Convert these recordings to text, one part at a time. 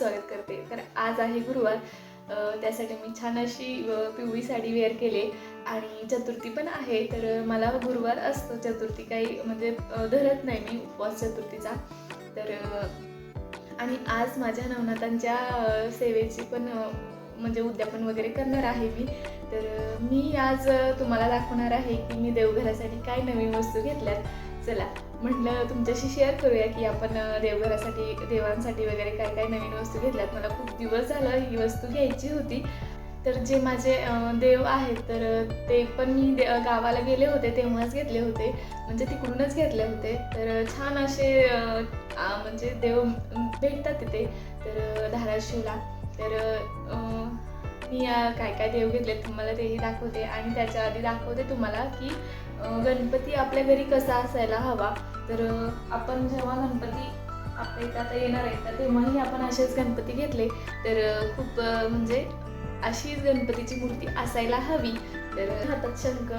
स्वागत करते. तर आज आहे गुरुवार. त्यासाठी मी छान अशी पिवळी साडी वेअर केली आणि चतुर्थी पण आहे. तर मला गुरुवार असतो. चतुर्थी काही म्हणजे धरत नाही मी उपवास चतुर्थीचा. तर आणि आज माझ्या नवनाथांच्या सेवेची पण म्हणजे उद्यापन वगैरे करणार आहे मी. तर मी आज तुम्हाला दाखवणार आहे की मी देवघरासाठी काय नवीन वस्तू घेतल्यात. चला. म्हटलं तुमच्याशी शेअर करूया की आपण देवघरासाठी देवांसाठी वगैरे काय काय नवीन वस्तू घेतल्यात. मला खूप दिवस झालं ही वस्तू घ्यायची होती. तर जे माझे देव आहेत तर ते पण मी दे गावाला गेले होते तेव्हाच घेतले होते. म्हणजे तिकडूनच घेतले होते. तर छान असे म्हणजे देव भेटतात तिथे. तर धाराशिवला. तर मी काय काय देव घेतले तुम्हाला तेही दाखवते. आणि त्याच्या आधी दाखवते तुम्हाला की गणपती आपल्या घरी कसा असायला हवा तर आपण जेव्हा गणपती आपल्या इथं आता येणार आहे तर तेव्हाही आपण असेच गणपती घेतले. तर खूप म्हणजे अशीच गणपतीची मूर्ती असायला हवी. तर हातात शंख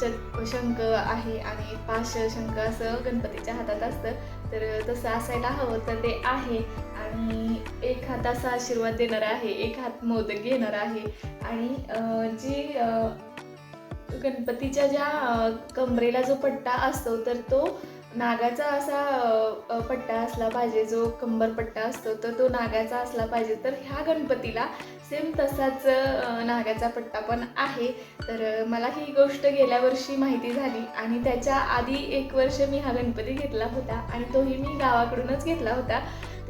च शंख आहे आणि पाश शंख असं गणपतीच्या हातात असतं. तर तसं असायला हवं तर ते आहे. आणि एक हात असा आशीर्वाद देणारा आहे एक हात मोदक घेणार आहे. आणि जी गणपतीच्या ज्या कमरेला जो पट्टा असतो तर तो नागाचा असा पट्टा असला पाहिजे जो कंबर पट्टा असतो तर तो नागाचा असला पाहिजे. तर ह्या गणपतीला सेम तसाच नागाचा पट्टा पण आहे. तर मला ही गोष्ट गेल्या वर्षी माहिती झाली आणि त्याच्या आधी एक वर्ष मी हा गणपती घेतला होता आणि तोही मी गावाकडूनच घेतला होता.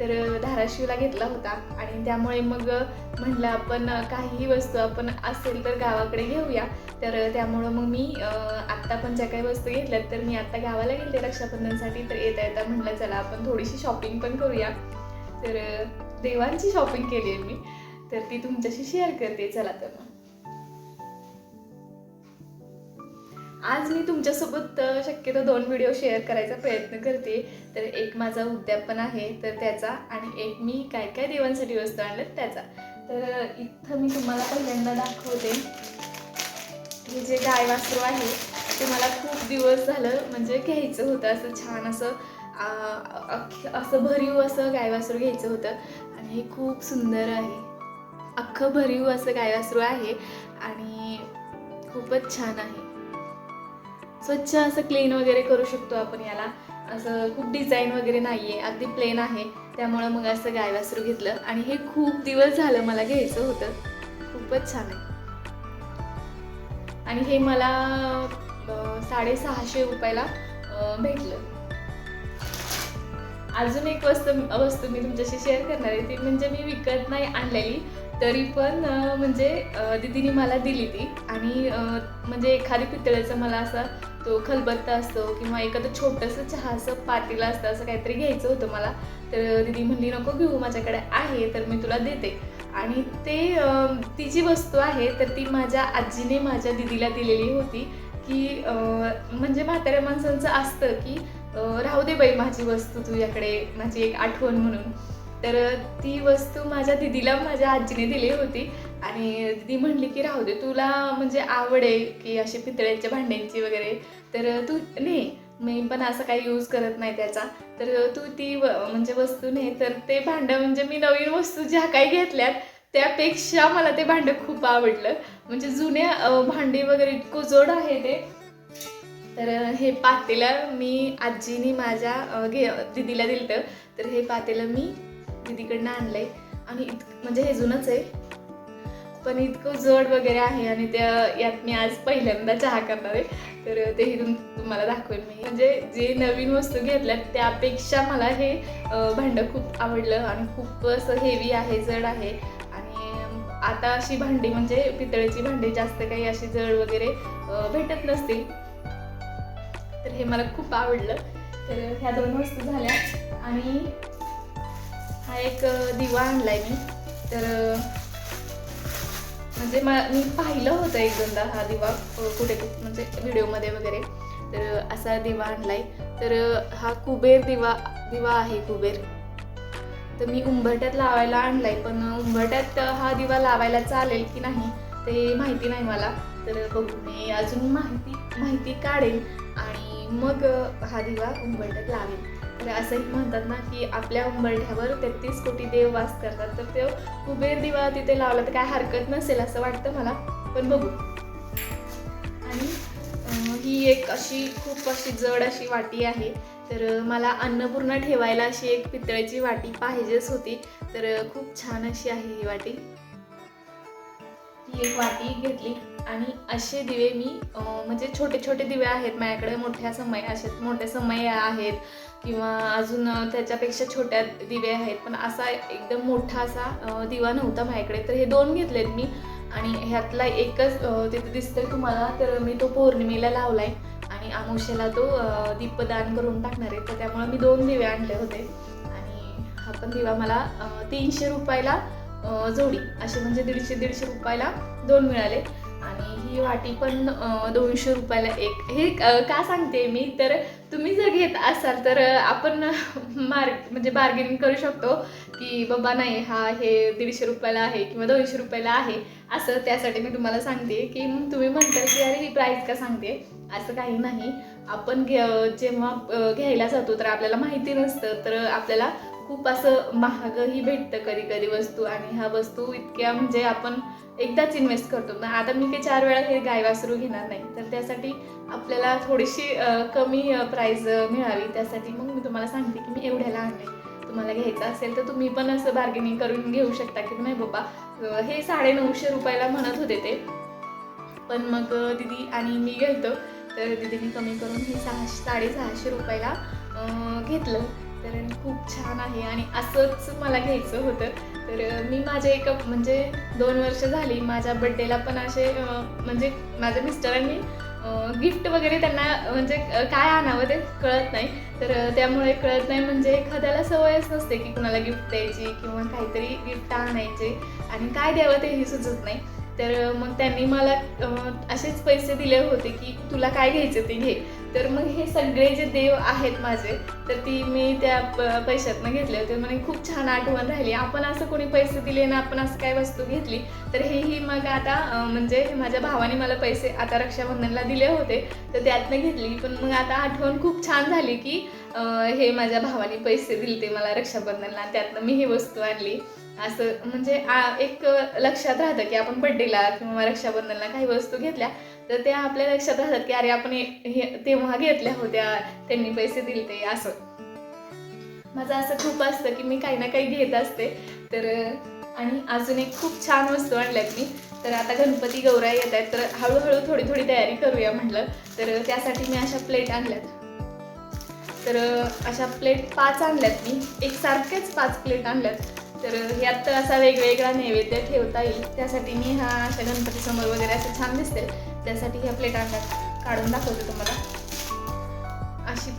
तर धाराशिवला घेतला होता. आणि त्यामुळे मग म्हटलं म्हणलं आपण काहीही वस्तू आपण असेल तर गावाकडे घेऊया. तर त्यामुळं मग मी आत्ता पण ज्या काही वस्तू घेतल्यात तर मी आत्ता गावाला गेले रक्षाबंधनसाठी. तर येता येता म्हटलं चला आपण थोडीशी शॉपिंग पण करूया. तर देवांची शॉपिंग केली आहे मी. तर ती तुमच्याशी शेअर करते. चला तर आज मी तुमच्यासोबत शक्यतो दोन व्हिडिओ शेअर करायचा प्रयत्न करते. तर एक माझा उद्यापन आहे तर त्याचा आणि एक मी काय काय देवांसाठी वस्तू आणलं त्याचा. तर इथं मी तुम्हाला पहिल्यांदा दाखवते. हे जे गाय वासरू आहे ते मला खूप दिवस झालं म्हणजे घ्यायचं होतं. असं छान असं अख्ख- असं भरीव असं गाय वासरू घ्यायचं होतं. आणि हे खूप सुंदर आहे. अख्खं भरीव असं गाय वासरू आहे आणि खूपच छान आहे. स्वच्छ असं क्लीन वगैरे करू शकतो आपण याला. असं खूप डिझाईन वगैरे नाही आहे अगदी प्लेन आहे. त्यामुळं मग असं गायला वासरू घेतलं आणि हे खूप दिवस झालं मला घ्यायचं होतं. खूपच छान आहे. आणि हे मला साडेसहाशे रुपयाला भेटलं. अजून एक वस्तू वस्तू मी तुमच्याशी शेअर करणार आहे. ती म्हणजे मी विकत नाही आणलेली तरी पण म्हणजे दिदीने मला दिली ती. आणि म्हणजे एखादी पितळेचं मला असं तो खलबत्ता असतो किंवा एखादं छोटंसं चहाचं पातेलं असतं असं काहीतरी घ्यायचं होतं मला. तर दीदी म्हणली नको घेऊ माझ्याकडे आहे तर मी तुला देते. आणि ते ती जी वस्तू आहे तर ती माझ्या आजीने माझ्या दिदीला दिलेली होती की म्हणजे म्हाताऱ्या माणसांचं असतं की राहू दे बाई माझी वस्तू तुझ्याकडे माझी एक आठवण म्हणून. तर ती वस्तू माझ्या दिदीला माझ्या आजीने दिली होती. आणि दीदी म्हणली की राहू दे तुला म्हणजे आवड आहे की अशी पितळ्याच्या भांड्यांची वगैरे. तर तू ने मी पण असं काही यूज करत नाही त्याचा. तर तू ती व म्हणजे वस्तू नाही तर ते भांडं म्हणजे मी नवीन वस्तू ज्या काही घेतल्यात त्यापेक्षा मला ते भांडं खूप आवडलं. म्हणजे जुन्या भांडी वगैरे इतकं जोड आहे ते. तर हे पातेलं मी आजीने माझ्या घे दिदीला दिलं तर हे पातेलं मी दिदीकडनं आणलंय. आणि इत म्हणजे हे जुनंच आहे. पण इतकं जड वगैरे आहे आणि त्या यात मी आज पहिल्यांदा चहा करणार आहे. तर तेही तुम तुम्हाला दाखवेन मी. म्हणजे जे नवीन वस्तू घेतल्यात त्यापेक्षा मला हे भांडं खूप आवडलं आणि खूप असं हेवी आहे जड आहे. आणि आता अशी भांडी म्हणजे पितळेची भांडी जास्त काही अशी जड वगैरे भेटत नसतील. तर हे मला खूप आवडलं. तर ह्या दोन वस्तू झाल्या. आणि हा एक दिवा दिवा आणलाय मी. तर म्हणजे मा मी पाहिलं होतं एक दोनदा हा दिवा कुठे म्हणजे व्हिडिओमध्ये वगैरे. तर असा दिवा आणलाय. तर हा कुबेर दिवा दिवा आहे कुबेर. तर मी उंबरट्यात लावायला आणलाय पण उंबरट्यात हा दिवा लावायला चालेल की नाही ते माहिती नाही मला. तर बघू मी अजून माहिती माहिती काढेल आणि मग हा दिवा उंबरट्यात लावेन. तर असंही म्हणतात ना की आपल्या उंबरठ्यावर तेहतीस कोटी देव वास करतात. तर ते कुबेर दिवा तिथे लावला तर काय हरकत नसेल असं वाटतं मला. पण बघू. आणि ही एक अशी खूप अशी जड अशी वाटी आहे. तर मला अन्नपूर्णा ठेवायला अशी एक पितळेची वाटी पाहिजेच होती. तर खूप छान अशी आहे ही वाटी. ही एक वाटी घेतली. आणि असे दिवे मी म्हणजे छोटे छोटे दिवे आहेत माझ्याकडे मोठ्या समय असे मोठे समय आहेत किंवा अजून त्याच्यापेक्षा छोट्या दिवे आहेत. पण असा एकदम मोठा असा दिवा नव्हता माझ्याकडे. तर हे दोन घेतलेत मी आणि ह्यातला एकच तिथं तिथे दिसतोय तुम्हाला तर मी तो पौर्णिमेला लावलाय आणि अमावस्येला तो दीपदान करून टाकणार आहे. तर त्यामुळे मी दोन दिवे आणले होते आणि हा पण दिवा मला तीनशे रुपयाला जोडी. असे म्हणजे दीडशे दीडशे रुपयाला दोन मिळाले. आणि ही वाटी पण दोनशे रुपयाला एक. हे का सांगते मी? तर तुम्ही जर घेत असाल तर आपण मार्ग म्हणजे बार्गेनिंग करू शकतो की बाबा नाही हा हे दीडशे रुपयाला आहे किंवा दोनशे रुपयाला आहे असं त्यासाठी मी तुम्हाला सांगते की मग तुम्ही म्हणताल की अरे ही प्राईस का सांगते? असं काही नाही. आपण घे जेव्हा घ्यायला जातो तर आपल्याला माहिती नसतं तर आपल्याला खूप असं महागही भेटतं कधी कधी वस्तू आणि ह्या वस्तू इतक्या म्हणजे आपण एकदाच इन्व्हेस्ट करतो. मग आता मी काही चार वेळा हे गाय वासरू घेणार नाही. तर त्यासाठी आपल्याला थोडीशी कमी प्राईज मिळावी. त्यासाठी मग मी तुम्हाला सांगते की मी एवढ्याला आणले तुम्हाला घ्यायचं असेल तर तुम्ही पण असं बार्गेनिंग करून घेऊ शकता की नाही बाबा. हे साडे नऊशे रुपयाला म्हणत होते ते. पण मग दिदी आणि मी घेतो तर दिदीने कमी करून हे सहाशे साडेसहाशे रुपयाला घेतलं. तर खूप छान आहे आणि असंच मला घ्यायचं होतं. तर मी माझ्या एका म्हणजे दोन वर्ष झाली माझ्या बड्डेला पण असे म्हणजे माझ्या मिस्टरांनी गिफ्ट वगैरे त्यांना म्हणजे काय आणावं ते कळत नाही. तर त्यामुळे कळत नाही म्हणजे एखाद्याला सवयच नसते की कुणाला गिफ्ट द्यायची किंवा काहीतरी गिफ्ट आणायचे. आणि काय द्यावं तेही सुचत नाही. तर मग त्यांनी मला असेच पैसे दिले होते की तुला काय घ्यायचं ते घे. तर मग हे सगळे जे देव आहेत माझे तर ती मी त्या प- पैशातनं घेतले होते. म्हणजे खूप छान आठवण राहिली. आपण असं कोणी पैसे दिले ना आपण असं काय वस्तू घेतली? तर हेही मग आता म्हणजे माझ्या भावाने मला पैसे आता रक्षाबंधनला दिले होते. तर त्यातनं घेतली. पण मग आता आठवण खूप छान झाली की हे माझ्या भावाने पैसे दिले ते मला रक्षाबंधनला. त्यातनं मी ही वस्तू आणली. असं म्हणजे एक लक्षात राहतं की आपण बड्डेला किंवा रक्षाबंधनला काही वस्तू घेतल्या तर त्या आपल्या लक्षात राहतात की अरे आपण हे तेव्हा घेतल्या होत्या त्यांनी पैसे दिले ते असं. माझं असं खूप असतं की मी काही ना काही घेत असते. तर आणि अजून एक खूप छान वस्तू आणल्यात मी. तर आता गणपती गौरा येत आहेत तर हळूहळू थोडी थोडी तयारी करूया म्हटलं. तर त्यासाठी मी अशा प्लेट आणल्यात. तर अशा प्लेट पाच आणल्यात मी. एकसारख्याच पाच प्लेट आणल्यात. तर ह्यात असा वेगवेगळा नैवेद्य ठेवता येईल. त्यासाठी मी हा अशा गणपतीसमोर वगैरे असं छान दिसते. त्यासाठी ह्या प्लेट काढून दाखवते तुम्हाला. अशी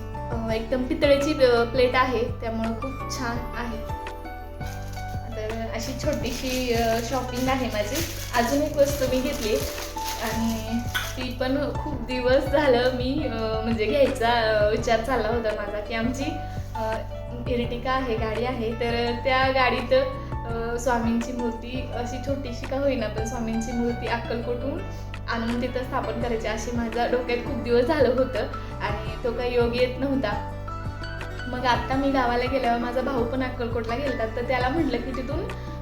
एकदम पितळेची प्लेट आहे. त्यामुळं खूप छान आहे. तर अशी छोटीशी शॉपिंग आहे माझी. अजून एक वस्तू मी घेतली आणि ती पण खूप दिवस झालं मी म्हणजे घ्यायचा विचार चालला होता माझा की आमची इरिटिका आहे गाडी आहे तर त्या गाडीत स्वामींची मूर्ती अशी छोटीशी का होईना पण स्वामींची मूर्ती अक्कलकोटून आणून तिथं स्थापन करायची अशी माझ्या डोक्यात खूप दिवस झालं होतं आणि तो काही योग येत नव्हता. मग आत्ता मी गावाला गेल्यावर माझा भाऊ पण अक्कलकोटला गेला तर त्याला म्हटलं की तिथून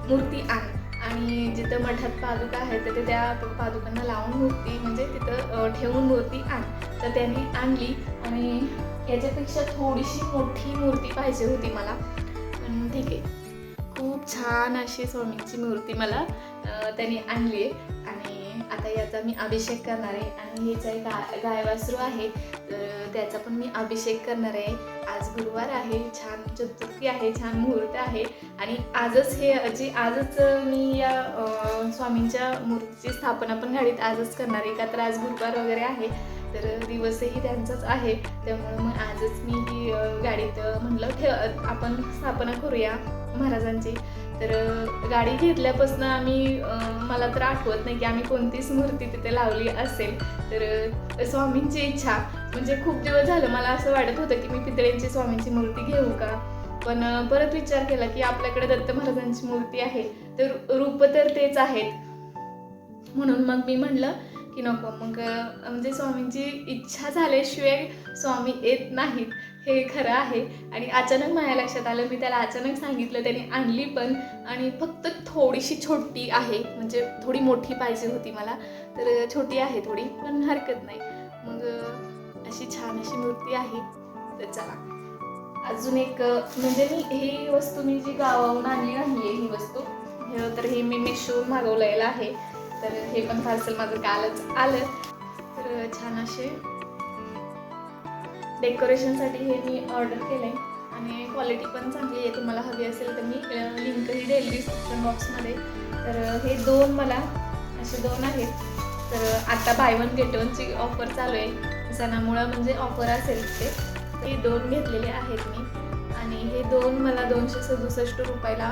मूर्ती आण. आणि जिथं मठात पादुका आहेत तर ते त्या पादुकांना लावून मूर्ती म्हणजे तिथं ठेवून मूर्ती आण. तर त्यांनी आणली आणि याच्यापेक्षा थोडीशी मोठी मूर्ती पाहिजे होती मला. पण ठीक आहे. खूप छान अशी स्वामींची मूर्ती मला त्याने त्यांनी आणली आहे. आणि आता याचा मी अभिषेक करणार आहे. आणि हे जे गा गायवासरू आहे. तर त्याचा पण मी अभिषेक करणार आहे. आज गुरुवार आहे. छान चतुर्थी आहे. छान मुहूर्त आहे. आणि आजच हे जे आजच मी या स्वामींच्या मूर्तीची स्थापना पण गाडीत आजच करणार आहे. का तर आज गुरुवार वगैरे आहे. तर दिवसही त्यांचाच आहे. त्यामुळं मग आजच मी ही गाडीत म्हटलं ठेव आपण स्थापना करूया महाराजांची. तर गाडी घेतल्यापासून आम्ही मला तर आठवत नाही की आम्ही कोणतीच मूर्ती तिथे लावली असेल. तर स्वामींची इच्छा. म्हणजे खूप दिवस झालं मला असं वाटत होतं की मी पितळेंची स्वामींची मूर्ती घेऊ का? पण परत विचार केला की आपल्याकडे दत्त महाराजांची मूर्ती आहे. तर रूप तर तेच आहेत. म्हणून मग मी म्हणलं की नको. मग म्हणजे स्वामींची इच्छा झाल्याशिवाय स्वामी येत नाहीत. हे खरं आहे. आणि अचानक माझ्या लक्षात आलं मी त्याला अचानक सांगितलं त्याने आणली पण. आणि फक्त थोडीशी छोटी आहे. म्हणजे थोडी मोठी पाहिजे होती मला. तर छोटी आहे थोडी पण हरकत नाही. मग अशी छान अशी मूर्ती आहे. तर चला. अजून एक म्हणजे मी ही वस्तू मी जी गावाहून आणली नाही आहे ही वस्तू. तर हे मी मिशोवर मागवलेलं आहे. तर हे पण पार्सल माझं कालच आलं. तर छान असे डेकोरेशनसाठी हे मी ऑर्डर केलं आहे आणि क्वालिटी पण चांगली आहे. तुम्हाला हवी असेल तर मी लिंकही देईल डिस्क्रिप्शन बॉक्समध्ये. तर हे दोन मला असे दोन आहेत. तर आत्ता बाय वन गेट वनची ऑफर चालू आहे. सणामुळं म्हणजे ऑफर असेल ते. हे दोन घेतलेले आहेत मी. आणि हे दोन मला दोनशे सदुसष्ट रुपयाला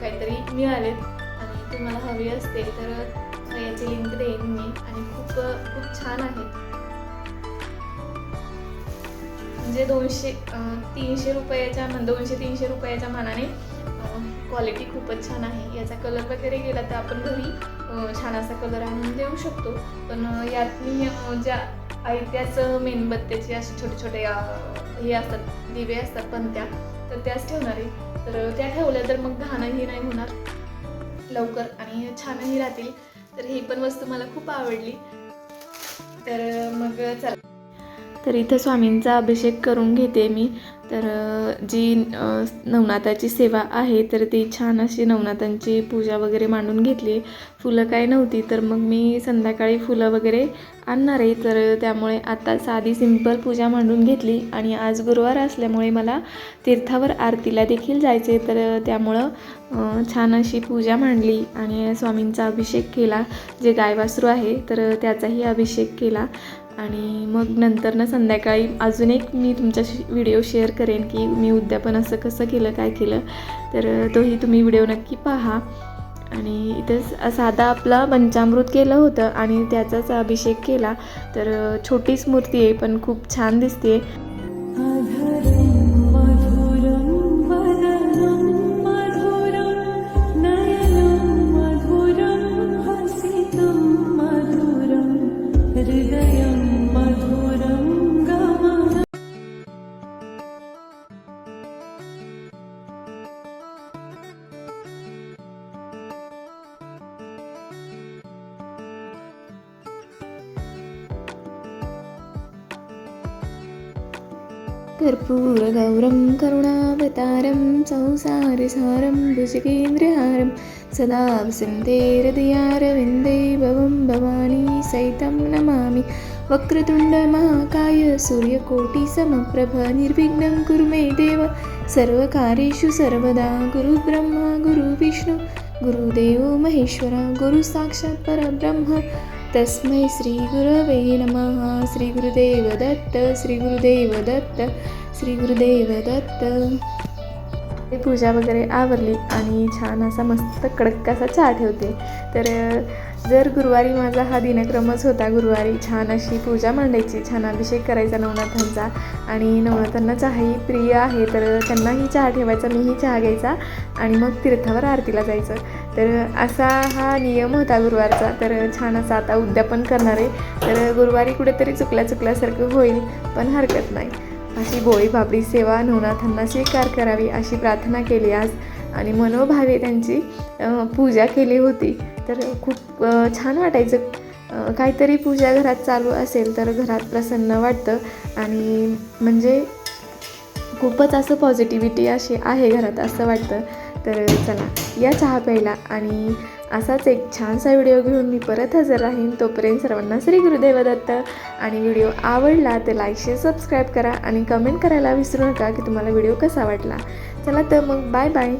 काहीतरी मिळालेत. आणि तुम्हाला हवी असते तर याची लिंक देईन मी आणि खूप खूप छान आहेत म्हणजे दोनशे तीनशे रुपयाच्या दोनशे तीनशे रुपयाच्या मानाने क्वालिटी खूपच छान आहे. याचा कलर वगैरे गेला तर आपण घरी छान असा कलर आणून देऊ शकतो. पण यात मी ज्या आयत्याच मेणबत्त्याचे असे छोटे छोटे हे असतात दिवे असतात पण त्या तर त्याच ठेवणार आहे. तर त्या ठेवल्या तर मग घाणही नाही होणार. लवकर आणि छानही राहतील. तर ही पण वस्तू मला खूप आवडली. तर मग चला. तर इथं स्वामींचा अभिषेक करून घेते मी. तर जी नवनाथाची सेवा आहे तर ती छान अशी नवनाथांची पूजा वगैरे मांडून घेतली. फुलं काय नव्हती तर मग मी संध्याकाळी फुलं वगैरे आणणार आहे. तर त्यामुळे आता साधी सिंपल पूजा मांडून घेतली आणि आज गुरुवार असल्यामुळे मला तीर्थावर आरतीला देखील जायचे तर त्यामुळं छान अशी पूजा मांडली आणि स्वामींचा अभिषेक केला. जे गायवासरू आहे तर त्याचाही अभिषेक केला. आणि मग नंतर ना संध्याकाळी अजून एक मी तुमच्याशी व्हिडिओ शेअर करेन की मी उद्यापन असं कसं केलं काय केलं. तर तोही तुम्ही व्हिडिओ नक्की पहा. आणि इथं साधा आपला पंचामृत केलं होतं आणि त्याचाच अभिषेक केला. तर छोटीच मूर्ती आहे पण खूप छान दिसते कर्पूरगौरं करुणावतारं संसारसारं भुजगेन्द्रहारं सदा वसन्तेरदयारविन्दे भवं भवानी सहितं नमामि वक्रतुण्डमहाकाय सूर्यकोटिसमप्रभ निर्विघ्नं कुरु मे देव सर्वकार्येषु सर्वदा गुरुब्रह्मा गुरुविष्णु गुरुदेवो महेश्वर गुरुसाक्षात् परब्रह्म तस्मै श्रीगुरवे नमः। श्रीगुरुदेव दत्त श्रीगुरुदेव दत्त श्रीगुरुदेव दत्त ते पूजा वगैरे आवरली आणि छान असा मस्त कडक असा चहा ठेवते. तर जर गुरुवारी माझा हा दिनक्रमच होता गुरुवारी छान अशी पूजा मांडायची छान अभिषेक करायचा नवनाथांचा आणि नवनाथांना चहाही प्रिय आहे तर त्यांनाही चहा ठेवायचा मीही चहा घ्यायचा आणि मग तीर्थावर आरतीला जायचं. तर असा हा नियम होता गुरुवारचा. तर छान असा आता उद्यापन करणार आहे. तर गुरुवारी कुठेतरी चुकल्या चुकल्यासारखं होईल पण हरकत नाही. अशी गोळी भाबडी सेवा नवनाथांना स्वीकार करावी अशी प्रार्थना केली आज. आणि मनोभावे त्यांची पूजा केली होती. तर खूप छान वाटायचं. काहीतरी पूजा घरात चालू असेल तर घरात प्रसन्न वाटतं. आणि म्हणजे खूपच असं पॉझिटिव्हिटी अशी आहे घरात असं वाटतं. तर चला या चहा प्यायला आणि असाच एक छानसा व्हिडिओ घेऊन मी परत हजर राहीन. तोपर्यंत सर्वांना श्री गुरुदेव दत्त आणि व्हिडिओ आवडला तर लाईक शेअर सबस्क्राईब करा आणि कमेंट करायला विसरू नका की तुम्हाला व्हिडिओ कसा वाटला. चला तर मग बाय बाय